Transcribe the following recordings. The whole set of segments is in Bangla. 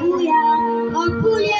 Hallelujah. oh Julia.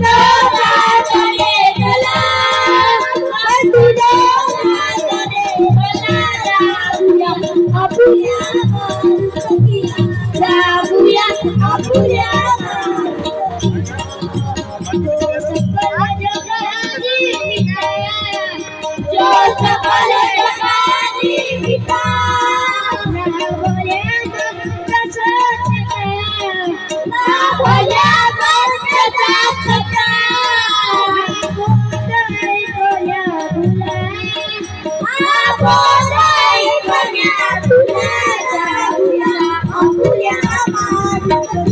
Yeah. thank you.